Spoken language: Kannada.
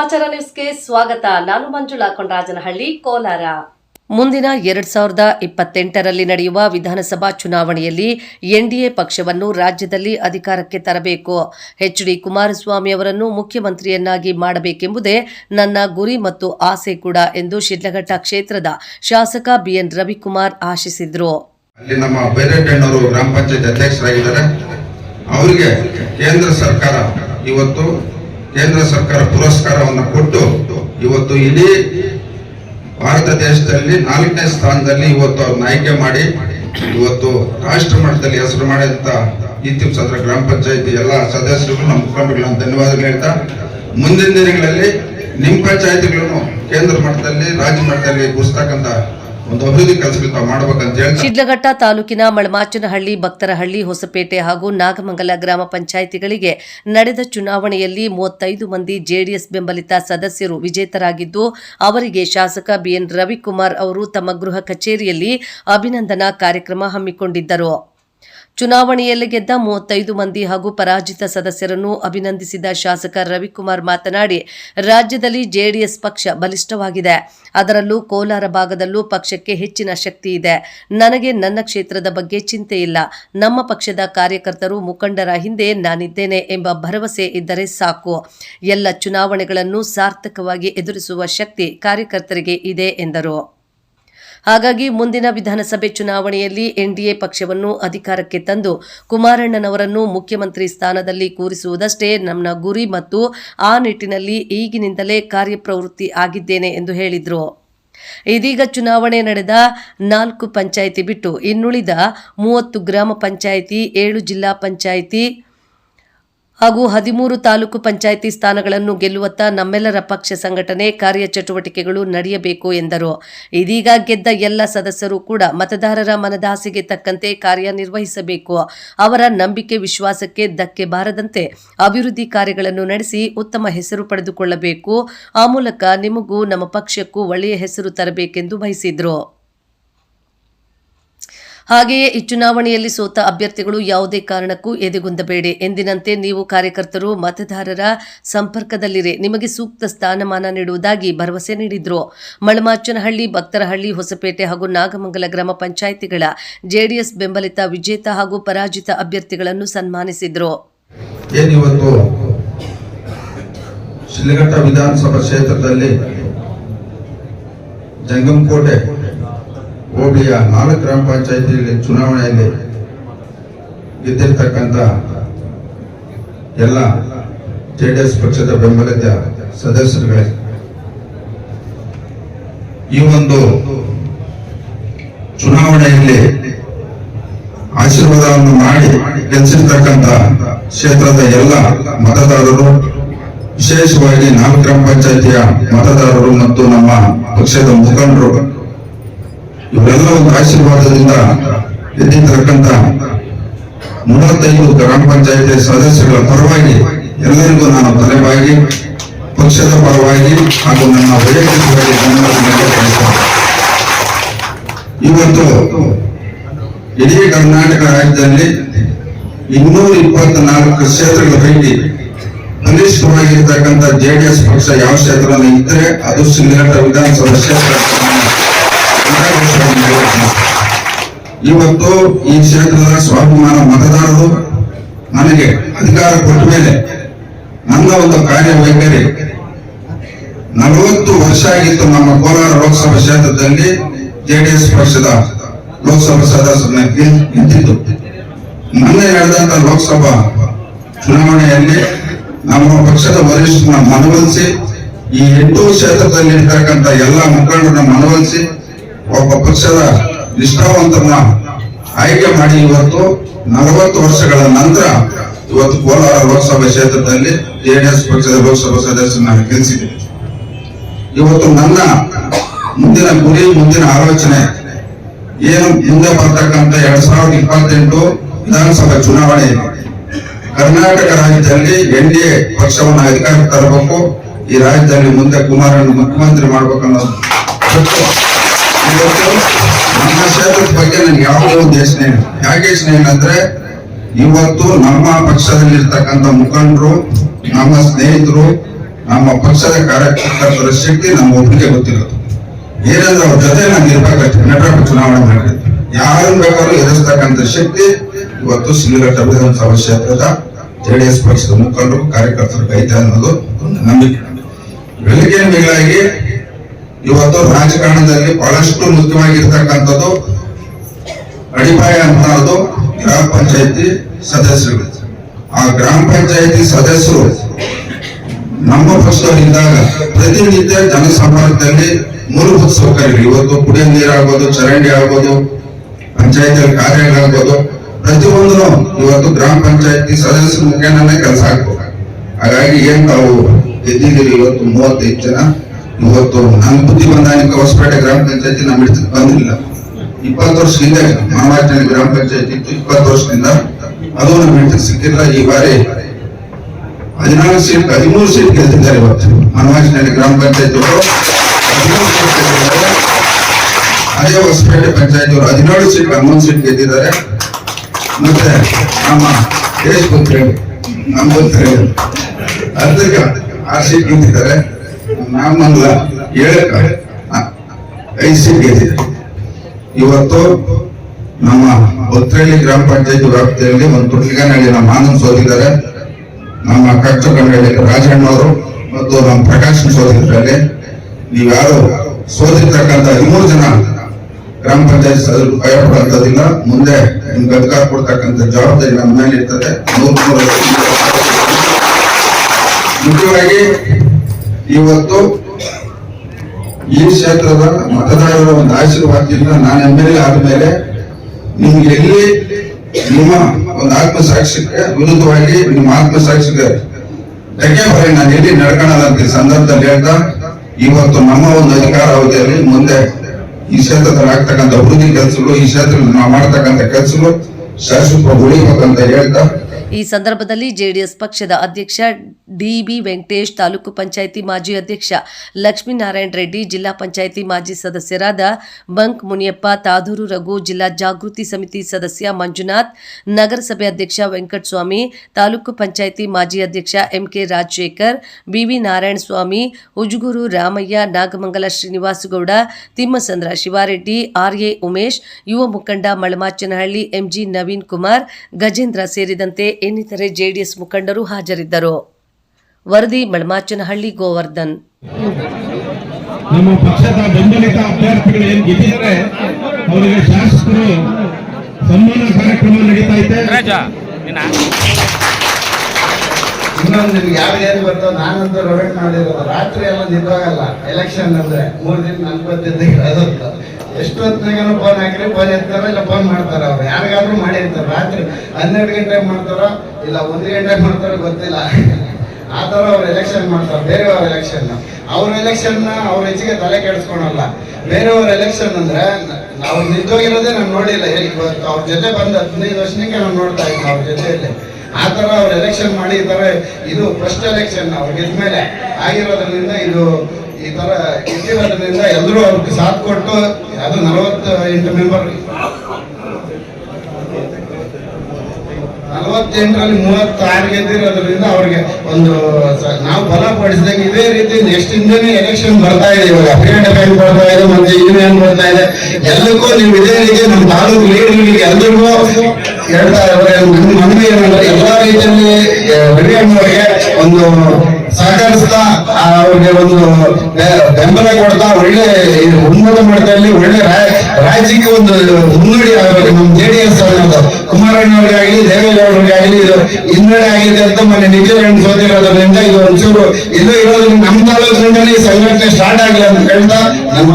ಸಮಾಚಾರ ನ್ಯೂಸ್ಗೆ ಸ್ವಾಗತ. ನಾನು ಮಂಜುಳಾ ಕೊಂಡರಾಜನಹಳ್ಳಿ ಕೋಲಾರ. ಮುಂದಿನ ಎರಡ್ ಸಾವಿರದ ಇಪ್ಪತ್ತೆಂಟರಲ್ಲಿ ನಡೆಯುವ ವಿಧಾನಸಭಾ ಚುನಾವಣೆಯಲ್ಲಿ ಎನ್ಡಿಎ ಪಕ್ಷವನ್ನು ರಾಜ್ಯದಲ್ಲಿ ಅಧಿಕಾರಕ್ಕೆ ತರಬೇಕು. ಎಚ್ ಡಿ ಕುಮಾರಸ್ವಾಮಿ ಅವರನ್ನು ಮುಖ್ಯಮಂತ್ರಿಯನ್ನಾಗಿ ಮಾಡಬೇಕೆಂಬುದೇ ನನ್ನ ಗುರಿ ಮತ್ತು ಆಸೆ ಕೂಡ ಎಂದು ಶಿಡ್ಲಘಟ್ಟ ಕ್ಷೇತ್ರದ ಶಾಸಕ ಬಿಎನ್ ರವಿಕುಮಾರ್ ಆಶಿಸಿದ್ರು. ಅಲ್ಲಿ ನಮ್ಮ ಬೈರೇಟಣ್ಣವರು ಗ್ರಾಮ ಪಂಚಾಯತ್ ಅಧ್ಯಕ್ಷರಾಗಿದ್ದಾರೆ. ಅವರಿಗೆ ಕೇಂದ್ರ ಸರ್ಕಾರ ಇವತ್ತು ಕೇಂದ್ರ ಸರ್ಕಾರ ಪುರಸ್ಕಾರವನ್ನು ಕೊಟ್ಟು ಇವತ್ತು ಇಡೀ ಭಾರತ ದೇಶದಲ್ಲಿ ನಾಲ್ಕನೇ ಸ್ಥಾನದಲ್ಲಿ ಇವತ್ತು ಅವ್ರನ್ನ ಆಯ್ಕೆ ಮಾಡಿ ಇವತ್ತು ರಾಷ್ಟ್ರ ಮಟ್ಟದಲ್ಲಿ ಹೆಸರು ಮಾಡಿದಂತ ಇತ್ತೀಪ್ ಸತ್ರ ಗ್ರಾಮ ಪಂಚಾಯತಿ ಎಲ್ಲ ಸದಸ್ಯರಿಗೂ ನಮ್ಮ ಮುಖಂಡರುಗಳನ್ನು ಧನ್ಯವಾದಗಳು ಹೇಳ್ತಾ, ಮುಂದಿನ ದಿನಗಳಲ್ಲಿ ನಿಮ್ಮ ಪಂಚಾಯತಿಗಳನ್ನು ಕೇಂದ್ರ ಮಟ್ಟದಲ್ಲಿ, ರಾಜ್ಯ ಮಟ್ಟದಲ್ಲಿ ಗುರುಸ್ತಕ್ಕಂತ ಶಿಡ್ಲಘಟ್ಟ ತಾಲೂಕಿನ ಮಳಮಾಚನಹಳ್ಳಿ, ಭಕ್ತರಹಳ್ಳಿ, ಹೊಸಪೇಟೆ ಹಾಗೂ ನಾಗಮಂಗಲ ಗ್ರಾಮ ಪಂಚಾಯಿತಿಗಳಿಗೆ ನಡೆದ ಚುನಾವಣೆಯಲ್ಲಿ ಮೂವತ್ತೈದು ಮಂದಿ ಜೆಡಿಎಸ್ ಬೆಂಬಲಿತ ಸದಸ್ಯರು ವಿಜೇತರಾಗಿದ್ದು, ಅವರಿಗೆ ಶಾಸಕ ಬಿಎನ್ ರವಿಕುಮಾರ್ ಅವರು ತಮ್ಮ ಗೃಹ ಕಚೇರಿಯಲ್ಲಿ ಅಭಿನಂದನಾ ಕಾರ್ಯಕ್ರಮ ಹಮ್ಮಿಕೊಂಡಿದ್ದರು. ಚುನಾವಣೆಯಲ್ಲಿ ಗೆದ್ದ ಮೂವತ್ತೈದು ಮಂದಿ ಹಾಗೂ ಪರಾಜಿತ ಸದಸ್ಯರನ್ನು ಅಭಿನಂದಿಸಿದ ಶಾಸಕ ರವಿಕುಮಾರ್ ಮಾತನಾಡಿ, ರಾಜ್ಯದಲ್ಲಿ ಜೆಡಿಎಸ್ ಪಕ್ಷ ಬಲಿಷ್ಠವಾಗಿದೆ. ಅದರಲ್ಲೂ ಕೋಲಾರ ಭಾಗದಲ್ಲೂ ಪಕ್ಷಕ್ಕೆ ಹೆಚ್ಚಿನ ಶಕ್ತಿ ಇದೆ. ನನಗೆ ನನ್ನ ಕ್ಷೇತ್ರದ ಬಗ್ಗೆ ಚಿಂತೆ ಇಲ್ಲ. ನಮ್ಮ ಪಕ್ಷದ ಕಾರ್ಯಕರ್ತರು ಮುಖಂಡರ ಹಿಂದೆ ನಾನಿದ್ದೇನೆ ಎಂಬ ಭರವಸೆ ಇದ್ದರೆ ಸಾಕು. ಎಲ್ಲ ಚುನಾವಣೆಗಳನ್ನು ಸಾರ್ಥಕವಾಗಿ ಎದುರಿಸುವ ಶಕ್ತಿ ಕಾರ್ಯಕರ್ತರಿಗೆ ಇದೆ, ಎಂದರು. ಹಾಗಾಗಿ ಮುಂದಿನ ವಿಧಾನಸಭೆ ಚುನಾವಣೆಯಲ್ಲಿ ಎನ್ಡಿಎ ಪಕ್ಷವನ್ನು ಅಧಿಕಾರಕ್ಕೆ ತಂದು ಕುಮಾರಣ್ಣನವರನ್ನು ಮುಖ್ಯಮಂತ್ರಿ ಸ್ಥಾನದಲ್ಲಿ ಕೂರಿಸುವುದಷ್ಟೇ ನನ್ನ ಗುರಿ ಮತ್ತು ಆ ನಿಟ್ಟಿನಲ್ಲಿ ಈಗಿನಿಂದಲೇ ಕಾರ್ಯಪ್ರವೃತ್ತಿ ಆಗಿದ್ದೇನೆ ಎಂದು ಹೇಳಿದರು. ಇದೀಗ ಚುನಾವಣೆ ನಡೆದ ನಾಲ್ಕು ಪಂಚಾಯಿತಿ ಬಿಟ್ಟು ಇನ್ನುಳಿದ ಮೂವತ್ತು ಗ್ರಾಮ ಪಂಚಾಯಿತಿ, ಏಳು ಜಿಲ್ಲಾ ಪಂಚಾಯಿತಿ ಹಾಗೂ ಹದಿಮೂರು ತಾಲೂಕು ಪಂಚಾಯಿತಿ ಸ್ಥಾನಗಳನ್ನು ಗೆಲ್ಲುವತ್ತ ನಮ್ಮೆಲ್ಲರ ಪಕ್ಷ ಸಂಘಟನೆ ಕಾರ್ಯಚಟುವಟಿಕೆಗಳು ನಡೆಯಬೇಕು ಎಂದರು. ಇದೀಗ ಗೆದ್ದ ಎಲ್ಲ ಸದಸ್ಯರು ಕೂಡ ಮತದಾರರ ಮನದಾಸೆಗೆ ತಕ್ಕಂತೆ ಕಾರ್ಯನಿರ್ವಹಿಸಬೇಕು. ಅವರ ನಂಬಿಕೆ ವಿಶ್ವಾಸಕ್ಕೆ ಧಕ್ಕೆ ಬಾರದಂತೆ ಅಭಿವೃದ್ಧಿ ಕಾರ್ಯಗಳನ್ನು ನಡೆಸಿ ಉತ್ತಮ ಹೆಸರು ಪಡೆದುಕೊಳ್ಳಬೇಕು. ಆ ಮೂಲಕ ನಿಮಗೂ ನಮ್ಮ ಪಕ್ಷಕ್ಕೂ ಒಳ್ಳೆಯ ಹೆಸರು ತರಬೇಕೆಂದು ಬಯಸಿದ್ರು. ಹಾಗೆಯೇ ಈ ಚುನಾವಣೆಯಲ್ಲಿ ಸೋತ ಅಭ್ಯರ್ಥಿಗಳು ಯಾವುದೇ ಕಾರಣಕ್ಕೂ ಎದೆಗುಂದಬೇಡಿ. ಎಂದಿನಂತೆ ನೀವು ಕಾರ್ಯಕರ್ತರು, ಮತದಾರರ ಸಂಪರ್ಕದಲ್ಲಿರಿ. ನಿಮಗೆ ಸೂಕ್ತ ಸ್ಥಾನಮಾನ ನೀಡುವುದಾಗಿ ಭರವಸೆ ನೀಡಿದ್ರು. ಮಳಮಾಚನಹಳ್ಳಿ, ಭಕ್ತರಹಳ್ಳಿ, ಹೊಸಪೇಟೆ ಹಾಗೂ ನಾಗಮಂಗಲ ಗ್ರಾಮ ಪಂಚಾಯಿತಿಗಳ ಜೆಡಿಎಸ್ ಬೆಂಬಲಿತ ವಿಜೇತ ಹಾಗೂ ಪರಾಜಿತ ಅಭ್ಯರ್ಥಿಗಳನ್ನು ಸನ್ಮಾನಿಸಿದರು. ವಿಧಾನಸಭಾ ಕ್ಷೇತ್ರದಲ್ಲಿ ಹೋಬಳಿಯ ನಾಲ್ಕು ಗ್ರಾಮ ಪಂಚಾಯತಿಯಲ್ಲಿ ಚುನಾವಣೆಯಲ್ಲಿ ಗೆದ್ದಿರ್ತಕ್ಕಂಥ ಎಲ್ಲ ಜೆಡಿಎಸ್ ಪಕ್ಷದ ಬೆಂಬಲಿತ ಸದಸ್ಯರುಗಳೇ, ಈ ಒಂದು ಚುನಾವಣೆಯಲ್ಲಿ ಆಶೀರ್ವಾದವನ್ನು ಮಾಡಿ ಗೆಲ್ಲಿಸಿರ್ತಕ್ಕಂಥ ಕ್ಷೇತ್ರದ ಎಲ್ಲ ಮತದಾರರು, ವಿಶೇಷವಾಗಿ ನಾಲ್ಕು ಗ್ರಾಮ ಪಂಚಾಯತಿಯ ಮತದಾರರು ಮತ್ತು ನಮ್ಮ ಪಕ್ಷದ ಮುಖಂಡರು ಇವರೆಲ್ಲ ಒಂದು ಆಶೀರ್ವಾದದಿಂದ ಎದ್ದಿರ್ತಕ್ಕಂತ ಮೂವತ್ತೈದು ಗ್ರಾಮ ಪಂಚಾಯತಿ ಸದಸ್ಯರ ಪರವಾಗಿ ಎಲ್ಲರಿಗೂ ನಾನು ತಲೆಬಾಗಿ, ಪಕ್ಷದ ಪರವಾಗಿ ಹಾಗೂ ನನ್ನ ವೈಯಕ್ತಿಕವಾಗಿ. ಇವತ್ತು ಇಡೀ ಕರ್ನಾಟಕ ರಾಜ್ಯದಲ್ಲಿ ಇನ್ನೂರ ಇಪ್ಪತ್ನಾಲ್ಕು ಕ್ಷೇತ್ರಗಳ ಪೈಕಿ ಬಲಿಷ್ಠವಾಗಿರ್ತಕ್ಕಂಥ ಜೆಡಿಎಸ್ ಪಕ್ಷ ಯಾವ ಕ್ಷೇತ್ರದಲ್ಲಿ ಇದ್ರೆ ಅದು ಶಿಲ್ಘಟ್ಟ ವಿಧಾನಸಭಾ ಕ್ಷೇತ್ರ ಇವತ್ತು ಈ ಕ್ಷೇತ್ರದ ಸ್ವಾಭಿಮಾನ ಮತದಾರರು ನನಗೆ ಅಧಿಕಾರ ಕೊಟ್ಟ ಮೇಲೆ ನನ್ನ ಒಂದು ಕಾರ್ಯವೈಖರಿ ನಲವತ್ತು ವರ್ಷ ಆಗಿತ್ತು ನಮ್ಮ ಕೋಲಾರ ಲೋಕಸಭಾ ಕ್ಷೇತ್ರದಲ್ಲಿ ಜೆಡಿಎಸ್ ಪಕ್ಷದ ಲೋಕಸಭಾ ಸದಸ್ಯರನ್ನ ನಿಂತಿದ್ದು ನನ್ನ ನಡೆದಂತ ಲೋಕಸಭಾ ಚುನಾವಣೆಯಲ್ಲಿ ನಮ್ಮ ಪಕ್ಷದ ವರಿಷ್ಠನ ಮನವೊಲಿಸಿ ಈ ಎಂಟು ಕ್ಷೇತ್ರದಲ್ಲಿ ಇರ್ತಕ್ಕಂಥ ಎಲ್ಲ ಮುಖಂಡರನ್ನ ಮನವೊಲಿಸಿ ಒಬ್ಬ ಪಕ್ಷದ ನಿಷ್ಠಾವಂತನ ಆಯ್ಕೆ ಮಾಡಿ ಇವತ್ತು ನಲವತ್ತು ವರ್ಷಗಳ ನಂತರ ಇವತ್ತು ಕೋಲಾರ ಲೋಕಸಭಾ ಕ್ಷೇತ್ರದಲ್ಲಿ ಜೆಡಿಎಸ್ ಪಕ್ಷದ ಲೋಕಸಭಾ ಸದಸ್ಯನ ಗೆಲ್ಲಿಸಿದೆ. ಇವತ್ತು ನನ್ನ ಮುಂದಿನ ಗುರಿ, ಮುಂದಿನ ಆಲೋಚನೆ ಏನು ಮುಂದೆ ಬರ್ತಕ್ಕಂಥ ಎರಡ್ ಸಾವಿರದ ಇಪ್ಪತ್ತೆಂಟು ವಿಧಾನಸಭಾ ಚುನಾವಣೆ ಕರ್ನಾಟಕ ರಾಜ್ಯದಲ್ಲಿ ಎನ್ ಡಿ ಎ ಪಕ್ಷವನ್ನು ಅಧಿಕಾರಕ್ಕೆ ತರಬೇಕು, ಈ ರಾಜ್ಯದಲ್ಲಿ ಮುಂದೆ ಕುಮಾರನ್ನು ಮುಖ್ಯಮಂತ್ರಿ ಮಾಡ್ಬೇಕು ಅನ್ನೋದು. ಇವತ್ತು ನಮ್ಮ ಕ್ಷೇತ್ರದ ಬಗ್ಗೆ ನನ್ಗೆ ಯಾವುದೇ ಒಂದು ಯಾಕೆ ಅಂದ್ರೆ, ಇವತ್ತು ನಮ್ಮ ಪಕ್ಷದಲ್ಲಿರ್ತಕ್ಕಂಥ ಮುಖಂಡರು, ನಮ್ಮ ಸ್ನೇಹಿತರು, ನಮ್ಮ ಪಕ್ಷದ ಕಾರ್ಯಕರ್ತರ ಶಕ್ತಿ ನಮ್ಮ ಒಬ್ಬರಿಗೆ ಗೊತ್ತಿರೋದು. ಏನಂದ್ರೆ ಅವ್ರ ಜೊತೆ ನಾನು ಇರ್ಬೇಕಷ್ಟೇ ನಟರಾಜ ಚುನಾವಣೆ ಮಾಡಿದ್ವಿ ಯಾರನ್ನ ಬೇಕಾದ್ರೂ ಎದುರಿಸ್ತಕ್ಕಂಥ ಶಕ್ತಿ ಇವತ್ತು ಶಿಲ್ಘಟ್ಟ ವಿಧಾನಸಭಾ ಕ್ಷೇತ್ರದ ಜೆಡಿಎಸ್ ಪಕ್ಷದ ಮುಖಂಡರು, ಕಾರ್ಯಕರ್ತರು ಕೈತ ಅನ್ನೋದು ಒಂದು ನಂಬಿಕೆ. ಬೆಳಗ್ಗೆ ಮಿಗಿಲಾಗಿ ಇವತ್ತು ರಾಜಕಾರಣದಲ್ಲಿ ಬಹಳಷ್ಟು ಮುಖ್ಯವಾಗಿರ್ತಕ್ಕಂಥದ್ದು ಅಡಿಪಾಯ ಅನ್ನೋದು ಗ್ರಾಮ ಪಂಚಾಯತಿ ಸದಸ್ಯರು. ಆ ಗ್ರಾಮ ಪಂಚಾಯತಿ ಸದಸ್ಯರು ನಮ್ಮ ಪಕ್ಷದವರಿದ್ದಾಗ ಪ್ರತಿನಿತ್ಯ ಜನಸಂಪರ್ಕದಲ್ಲಿ ಮೂಲಭೂತ ಸೌಕರ್ಯಗಳು ಇವತ್ತು ಕುಡಿಯೋ ನೀರಾಗ್ಬೋದು, ಚರಂಡಿ ಆಗ್ಬೋದು, ಪಂಚಾಯತಿಯಲ್ಲಿ ಕಾರ್ಯಗಳಾಗ್ಬೋದು ಪ್ರತಿಯೊಂದು ಇವತ್ತು ಗ್ರಾಮ ಪಂಚಾಯತಿ ಸದಸ್ಯರ ಮುಖೇನನೇ ಕೆಲಸ ಆಗ್ಬೋದು ಹಾಗಾಗಿ ಏನ್ ತಾವು ಗೆದ್ದಿದ್ದೀರಿ ಇವತ್ತು ಮೂವತ್ತೈದು ಜನ? ಇವತ್ತು ನಮ್ಮ ಬುದ್ಧಿ ಬಂದಾನಿಕ ಹೊಸಪೇಟೆ ಗ್ರಾಮ ಪಂಚಾಯತಿ ನಮ್ಮ ಹಿಡಿತಕ್ಕೆ ಬಂದಿಲ್ಲ. ಇಪ್ಪತ್ತು ವರ್ಷ ಹಿಂದೆ ಮಾಮಾಜನಲ್ಲಿ ಗ್ರಾಮ ಪಂಚಾಯತಿ ಇತ್ತು. ಇಪ್ಪತ್ತು ವರ್ಷದಿಂದ ಅದು ನಮ್ಮ ಹಿಡಿತಕ್ಕೆ ಸಿಕ್ಕಿಲ್ಲ. ಈ ಬಾರಿ ಹದಿನಾಲ್ಕು ಸೀಟ್, ಹದಿಮೂರು ಸೀಟ್ ಗೆಲ್ತಿದ್ದಾರೆ ಇವತ್ತು. ಮನವಾಜಿನಲ್ಲಿ ಗ್ರಾಮ ಪಂಚಾಯತ್ ಅದೇ ಹೊಸಪೇಟೆ ಪಂಚಾಯತ್ ಅವರು ಹದಿನೇಳು ಸೀಟ್, ಹನ್ನೊಂದು ಸೀಟ್ ಗೆದ್ದಿದ್ದಾರೆ. ಮತ್ತೆ ನಮ್ಮ ದೇಶ್ ಪುತ್ರ ನಮ್ಮ ಪುತ್ರ ಅದಕ್ಕೆ ಆರು ಸೀಟ್ ಗೆದ್ದಿದ್ದಾರೆ. ನಮ್ಮಲ್ಲ ಹೇಳಕ ಐದು ಸೀಟ್ ಇವತ್ತು ನಮ್ಮ ಉತ್ತರಳ್ಳಿ ಗ್ರಾಮ ಪಂಚಾಯತ್ ವ್ಯಾಪ್ತಿಯಲ್ಲಿ ಒಂದು ತುಟ್ಲಿಗನಹಳ್ಳಿ ನಮ್ಮ ಆನಂದ್ ಸೋದಿದ್ದಾರೆ. ನಮ್ಮ ಕಚ್ಚ ಕನ್ನಡಿ ರಾಜಣ್ಣವರು ಮತ್ತು ನಮ್ಮ ಪ್ರಕಾಶ್ ಸೋತಿದ್ರಲ್ಲಿ ನೀವ್ಯಾರು ಸೋತಿರ್ತಕ್ಕಂಥ ಹದಿಮೂರು ಜನ ಗ್ರಾಮ ಪಂಚಾಯತ್ ಸದಸ್ಯರು ಭಯ ಪಡುವಂತದಿಲ್ಲ ಮುಂದೆ ನಿಮ್ಗೆ ಅಧಿಕಾರ ಕೊಡ್ತಕ್ಕಂಥ ಜವಾಬ್ದಾರಿ ನಮ್ಮ ಮೇಲೆ ಇರ್ತದೆ ಮುಖ್ಯವಾಗಿ ಇವತ್ತು ಈ ಕ್ಷೇತ್ರದ ಮತದಾರರ ಒಂದು ಆಶೀರ್ವಾದದಿಂದ ನಾನು ಎಂ ಎಲ್ ಎ ಆದ್ಮೇಲೆ ನಿಮ್ಗೆ ಎಲ್ಲಿ ನಿಮ್ಮ ಒಂದು ಆತ್ಮಸಾಕ್ಷಿಗೆ ವಿರುದ್ಧವಾಗಿ ನಿಮ್ಮ ಆತ್ಮಸಾಕ್ಷಿಗೆ ಧಕ್ಕೆ ಬರೀ ನಾನು ಎಲ್ಲಿ ಈ ಸಂದರ್ಭದಲ್ಲಿ ಹೇಳ್ತಾ, ಇವತ್ತು ನಮ್ಮ ಒಂದು ಅಧಿಕಾರ ಅವಧಿಯಲ್ಲಿ ಮುಂದೆ ಈ ಕ್ಷೇತ್ರದಲ್ಲಿ ಆಗ್ತಕ್ಕಂಥ ಅಭಿವೃದ್ಧಿ ಕೆಲಸಗಳು, ಈ ಕ್ಷೇತ್ರದಲ್ಲಿ ನಾವು ಮಾಡ್ತಕ್ಕಂಥ ಕೆಲಸಗಳು ಶಾಶ್ವತ ಉಳಿಬೇಕಂತ ಹೇಳ್ತಾ ಈ ಸಂದರ್ಭದಲ್ಲಿ ಜೆಡಿಎಸ್ ಪಕ್ಷದ ಅಧ್ಯಕ್ಷ ಡಿಬಿ ವೆಂಕಟೇಶ್, ತಾಲೂಕು ಪಂಚಾಯಿತಿ ಮಾಜಿ ಅಧ್ಯಕ್ಷ ಲಕ್ಷ್ಮೀನಾರಾಯಣ ರೆಡ್ಡಿ, ಜಿಲ್ಲಾ ಪಂಚಾಯಿತಿ ಮಾಜಿ ಸದಸ್ಯರಾದ ಬಂಕ್ ಮುನಿಯಪ್ಪ, ತಾದೂರು ರಘು, ಜಿಲ್ಲಾ ಜಾಗೃತಿ ಸಮಿತಿ ಸದಸ್ಯ ಮಂಜುನಾಥ್, ನಗರಸಭೆ ಅಧ್ಯಕ್ಷ ವೆಂಕಟಸ್ವಾಮಿ, ತಾಲೂಕು ಪಂಚಾಯಿತಿ ಮಾಜಿ ಅಧ್ಯಕ್ಷ MK Rajashekar, BV Narayana Swamy Ujguru Ramaiah, Nagamangala Srinivasagowda, Thimmasandra Shivareddy, RA Umesh, ಯುವ ಮುಖಂಡ ಮಳಮಾಚನಹಳ್ಳಿ ಎಂಜಿ ನವೀನ್ ಕುಮಾರ್, ಗಜೇಂದ್ರ ಸೇರಿದಂತೆ ಇನ್ನಿತರೆ ಜೆಡಿಎಸ್ ಮುಖಂಡರು ಹಾಜರಿದ್ದರು. ವರದಿ ಮಳಮಾಚನಹಳ್ಳಿ ಗೋವರ್ಧನ್. ನಮ್ಮ ಪಕ್ಷದ ಬೆಂಬಲಿತ ಅಭ್ಯರ್ಥಿಗಳು ಏನ್ ಗೆದ್ದಿದ್ದಾರೆ ಅವರಿಗೆ ಶಾಸಕರು ಸನ್ಮಾನ ಕಾರ್ಯಕ್ರಮ ನಡೀತಾ ಇದೆ. ಇನ್ನೊಂದು ನಿಮ್ಗೆ ಯಾವ ಏರಿ ಬರ್ತೋ ನಾನಂತೂ ರೊಟೇಟ್ ಮಾಡಿರೋದು. ರಾತ್ರಿ ಎಲ್ಲ ನಿದ್ರಾಗಲ್ಲ ಎಲೆಕ್ಷನ್ ಅಂದ್ರೆ ಮೂರು ದಿನ ನಲ್ವತ್ತೈದು ಅದೊಂದು ಎಷ್ಟು ಹೊತ್ತಿನಾಗ ಫೋನ್ ಹಾಕಿರಿ ಫೋನ್ ಎತ್ತಾರ, ಇಲ್ಲ ಫೋನ್ ಮಾಡ್ತಾರ ಅವ್ರು. ಯಾರಿಗಾದ್ರೂ ಮಾಡಿರ್ತಾರೆ. ರಾತ್ರಿ ಹನ್ನೆರಡು ಗಂಟೆಗೆ ಮಾಡ್ತಾರೋ, ಇಲ್ಲ ಒಂದು ಗಂಟೆಗೆ ಮಾಡ್ತಾರೋ ಗೊತ್ತಿಲ್ಲ. ಆ ಥರ ಅವ್ರು ಎಲೆಕ್ಷನ್ ಮಾಡ್ತಾರೆ, ಬೇರೆಯವ್ರ ಎಲೆಕ್ಷನ್ ಅವ್ರ ಎಲೆಕ್ಷನ್ ಅವ್ರ ಹೆಚ್ಚಿಗೆ ತಲೆ ಕೆಡಿಸ್ಕೊಳಲ್ಲ. ಬೇರೆಯವ್ರ ಎಲೆಕ್ಷನ್ ಅಂದ್ರೆ, ನಾವು ನಿಂತೋಗಿರೋದೇ ನಾನು ನೋಡಿಲ್ಲ. ಇವತ್ತು ಅವ್ರ ಜೊತೆ ಬಂದ ಹದಿನೈದು ವರ್ಷಕ್ಕೆ ನಾನು ನೋಡ್ತಾ ಇದ್ದೀನಿ ಅವ್ರ ಜೊತೆಯಲ್ಲಿ. ಆ ಥರ ಅವ್ರು ಎಲೆಕ್ಷನ್ ಮಾಡಿದ್ದಾರೆ ಇದು ಫಸ್ಟ್ ಎಲೆಕ್ಷನ್ ಅವ್ರು ಗೆದ್ಮೇಲೆ ಆಗಿರೋದ್ರಿಂದ ಇದು ಈ ತರ ಇಟ್ಟಿರೋದ್ರಿಂದ ಎಲ್ಲರೂ ಅವ್ರಿಗೆ ಸಾಥ್ ಕೊಟ್ಟು ಅದು ನಲವತ್ತ ಎಂಟು ಮೆಂಬರ್ ನಲವತ್ತೆಂಟರಲ್ಲಿ ಮೂವತ್ತಾರು ಗೆದ್ದಿರೋದ್ರಿಂದ ಅವ್ರಿಗೆ ಒಂದು ನಾವು ಬಲ ಪಡಿಸಿದಾಗ ಇದೇ ರೀತಿ ನೆಕ್ಸ್ಟ್ ಇಂದನೇ ಎಲೆಕ್ಷನ್ ಬರ್ತಾ ಇದೆ ಇವಾಗ. ಫ್ರೀಡಮ್ ಬ್ಯಾಂಕ್ ಬರ್ತಾ ಇದೆ, ಮತ್ತೆ ಯೂನಿಯನ್ ಬರ್ತಾ ಇದೆ. ಎಲ್ಲಕ್ಕೂ ನೀವು ಇದೇ ರೀತಿ ನಮ್ಮ ತಾಲೂಕು ಲೀಡರ್ಗಳಿಗೆ ಎಲ್ರಿಗೂ ಹೇಳ್ತಾ ಇದ್ದಾರೆ. ನಮ್ಮ ಮನವಿ ಏನಂದ್ರೆ ಎಲ್ಲಾ ರೀತಿಯಲ್ಲಿ ಒಂದು ಸಹಕರಿಸ್ತಾ ಅವ್ರಿಗೆ ಒಂದು ಬೆಂಬಲ ಕೊಡ್ತಾ, ಒಳ್ಳೆ ಉನ್ನತ ಮಟ್ಟದಲ್ಲಿ ಒಳ್ಳೆ ರಾಜ್ಯಕ್ಕೆ ಒಂದು ಮುನ್ನಡಿ ಆಗಬೇಕು. ನಮ್ಮ ಜೆ ಡಿ ಎಸ್ ಕುಮಾರಣ್ಣವ್ರಿಗಾಗಲಿ ದೇವೇಗೌಡರಿಗಾಗಲಿ ಇದು ಹಿನ್ನಡೆ ಆಗಿದೆ ಅಂತ ಮೊನ್ನೆ ನಿಜ ಸೋತಿರೋದ್ರಿಂದ ಇದು ಒಂಚೂರು ಇದು ಇರೋದ್ರಿಂದ ನಮ್ಮ ತಾಲೂಕಿನಿಂದಲೇ ಸಂಘಟನೆ ಸ್ಟಾರ್ಟ್ ಆಗಲಿ ಅಂತ ಹೇಳ್ತಾ, ನಮ್ಮ